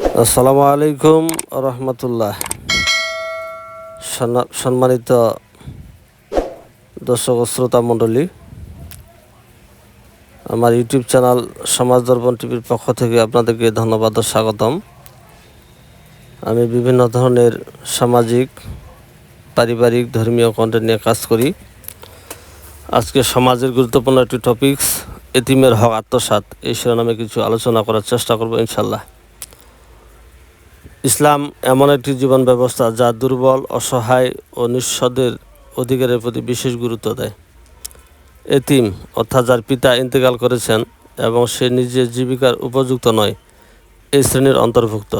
আসসালামু আলাইকুম রহমতুল্লাহ। সম্মানিত দর্শক শ্রোতা মণ্ডলী, আমার ইউটিউব চ্যানেল সমাজ দর্পণ টিভির পক্ষ থেকে আপনাদেরকে ধন্যবাদ ও স্বাগতম। আমি বিভিন্ন ধরনের সামাজিক, পারিবারিক, ধর্মীয় কন্টেন্ট নিয়ে কাজ করি। আজকে সমাজের গুরুত্বপূর্ণ একটি টপিকস এতিমের হক আত্মসাৎ, এই শিরোনামে কিছু আলোচনা করার চেষ্টা করব ইনশাল্লাহ ইসলাম এমন একটি জীবন ব্যবস্থা যা দুর্বল, অসহায় ও নিঃস্বদের অধিকারের প্রতি বিশেষ গুরুত্ব দেয়। এতিম, অর্থাৎ যার পিতা ইন্তেকাল করেছেন এবং সে নিজের জীবিকার উপযুক্ত নয় এই শ্রেণির অন্তর্ভুক্ত।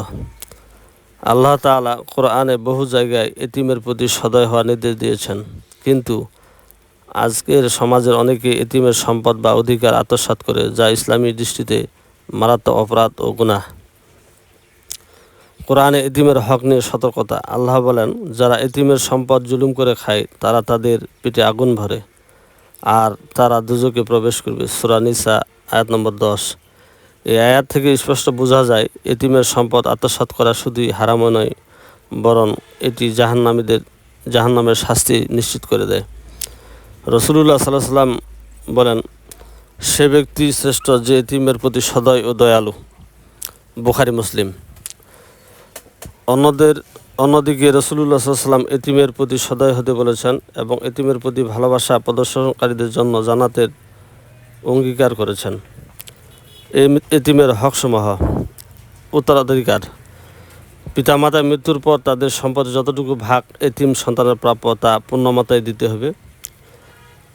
আল্লাহ তাআলা কোরআনে বহু জায়গায় এতিমের প্রতি সদয় হওয়ার নির্দেশ দিয়েছেন। কিন্তু আজকের সমাজের অনেকে এতিমের সম্পদ বা অধিকার আত্মসাৎ করে যা ইসলামী দৃষ্টিতে মারাত্মক অপরাধ ও গুনাহ। কোরআনে এতিমের হক নিয়ে সতর্কতা। আল্লাহ বলেন, যারা এতিমের সম্পদ জুলুম করে খায়, তারা তাদের পিঠে আগুন ভরে, আর তারা দুজকে প্রবেশ করবে। সুরা নিসা, আয়াত নম্বর দশ। এই আয়াত থেকে স্পষ্ট বোঝা যায়, এতিমের সম্পদ আত্মসাৎ করা শুধুই হারামও নয়, বরং এটি জাহান্নামীদের, জাহান্নামের শাস্তি নিশ্চিত করে দেয়। রসুলুল্লাহ সাল্লাহ সাল্লাম বলেন, সে ব্যক্তি শ্রেষ্ঠ যে এতিমের প্রতি সদয় ও দয়ালু। বুখারি, মুসলিম। অন্যদের, অন্যদিকে রসুলুল্লাহ সাল্লাম এতিমের প্রতি সদয় হতে বলেছেন এবং এতিমের প্রতি ভালোবাসা প্রদর্শনকারীদের জন্য জানাতের অঙ্গীকার করেছেন। এতিমের হকসমূহ উত্তরাধিকার পিতামাতা মৃত্যুর পর তাদের সম্পদ যতটুকু ভাগ এতিম সন্তানের প্রাপ্য তা পূর্ণমাত্রায় দিতে হবে।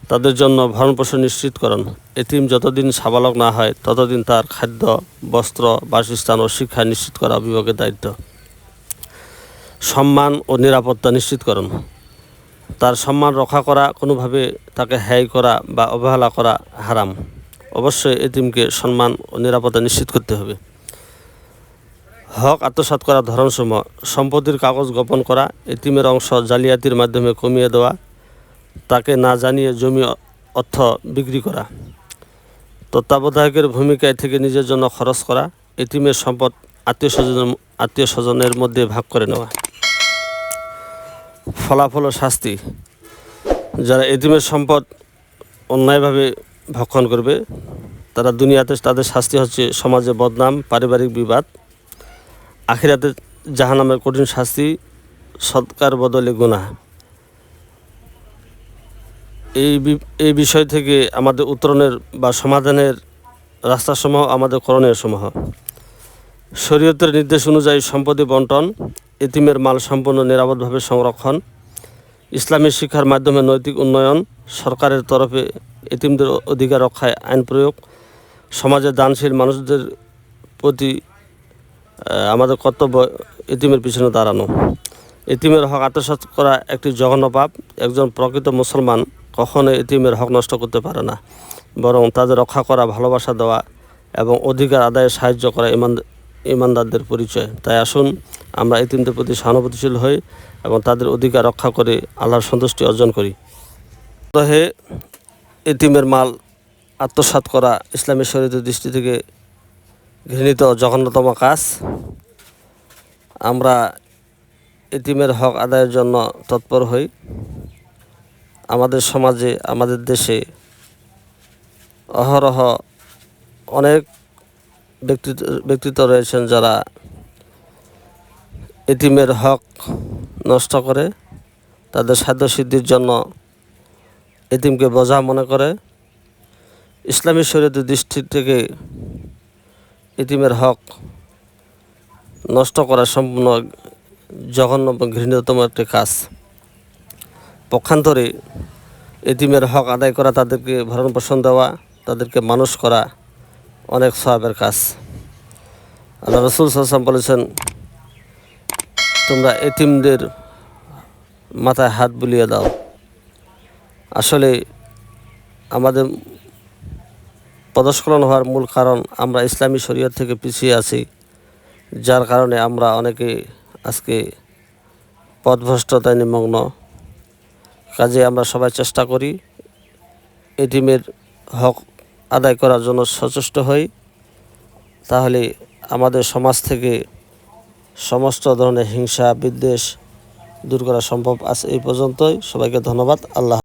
তাদের জন্য ভরণপোষণ নিশ্চিতকরণ। এতিম যতদিন সাবালক না হয়, ততদিন তার খাদ্য, বস্ত্র, বাসস্থান ও শিক্ষা নিশ্চিত করা অভিভাবকের দায়িত্ব। সম্মান ও নিরাপত্তা নিশ্চিতকরণ তার সম্মান রক্ষা করা, কোনোভাবে তাকে হ্যায় করা বা অবহেলা করা হারাম। অবশ্যই এতিমকে সম্মান ও নিরাপত্তা নিশ্চিত করতে হবে। হক আত্মসাৎ করার ধরনসমূহ, সম্পত্তির কাগজ গোপন করা এতিমের অংশ জালিয়াতির মাধ্যমে কমিয়ে দেওয়া, তাকে না জানিয়ে জমি অর্থ বিক্রি করা, তত্ত্বাবধায়কের ভূমিকায় থেকে নিজের জন্য খরচ করা এতিমের সম্পদ আত্মীয় স্বজনের আত্মীয় স্বজনের মধ্যে ভাগ করে নেওয়া। ফলাফল ও শাস্তি যারা এতিমের সম্পদ অন্যায়ভাবে ভক্ষণ করবে, তারা দুনিয়াতে তাদের শাস্তি হচ্ছে সমাজে বদনাম, পারিবারিক বিবাদ, আখিরাতে জাহানামের কঠিন শাস্তি, সৎকার বদলে গুনাহ। এই এই বিষয় থেকে আমাদের উত্তরণের বা সমাধানের রাস্তাসমূহ আমাদের করণীয় সমূহ শরীয়তের নির্দেশ অনুযায়ী সম্পত্তি বন্টন, এতিমের মাল সম্পূর্ণ নিরাপদভাবে সংরক্ষণ ইসলামী শিক্ষার মাধ্যমে নৈতিক উন্নয়ন সরকারের তরফে এতিমদের অধিকার রক্ষায় আইন প্রয়োগ, সমাজের দানশীল মানুষদের প্রতি আমাদের কর্তব্য এতিমের পিছনে দাঁড়ানো। এতিমের হক আত্মসাৎ করা একটি জঘন্য পাপ। একজন প্রকৃত মুসলমান কখনো এতিমের হক নষ্ট করতে পারে না। বরং তাদের রক্ষা করা, ভালোবাসা দেওয়া এবং অধিকার আদায়ে সাহায্য করা ইমান ইমানদারদের পরিচয়। তাই আসুন, আমরা এতিমদের প্রতি সহানুভূতিশীল হই এবং তাদের অধিকার রক্ষা করে আল্লাহর সন্তুষ্টি অর্জন করি। হে এতিমের মাল আত্মসাৎ করা ইসলামী শরীরের দৃষ্টি থেকে ঘৃণিত জঘন্যতম কাজ। আমরা এতিমের হক আদায়ের জন্য তৎপর হই। আমাদের সমাজে, আমাদের দেশে অহরহ অনেক ব্যক্তিত্ব ব্যক্তিত্ব রয়েছেন যারা এতিমের হক নষ্ট করে, তাদের সাধ্য সিদ্ধির জন্য এতিমকে বোঝা মনে করে। ইসলামী শরীয়তের দৃষ্টি থেকে এতিমের হক নষ্ট করা সম্পূর্ণ জঘন্য ঘৃণতম একটি কাজ। পক্ষান্তরে এতিমের হক আদায় করা, তাদেরকে ভরণ পোষণ দেওয়া, তাদেরকে মানুষ করা অনেক সহাবের কাজ। আল্লাহ রসুল সাল্লাম বলেছেন, তোমরা এতিমদের মাথায় হাত বুলিয়ে দাও। আসলে আমাদের পদস্খলন হওয়ার মূল কারণ আমরা ইসলামী শরীয়ত থেকে পিছিয়ে আছি, যার কারণে আমরা অনেকে আজকে পথভ্রষ্টতায় নিমগ্ন। কাজে আমরা সবাই চেষ্টা করি এটিমের হক আদায় করার জন্য সচেষ্ট হই, তাহলে আমাদের সমাজ থেকে সমস্ত ধরনের হিংসা, বিদ্বেষ দূর করা সম্ভব আছে এই পর্যন্তই। সবাইকে ধন্যবাদ। আল্লাহ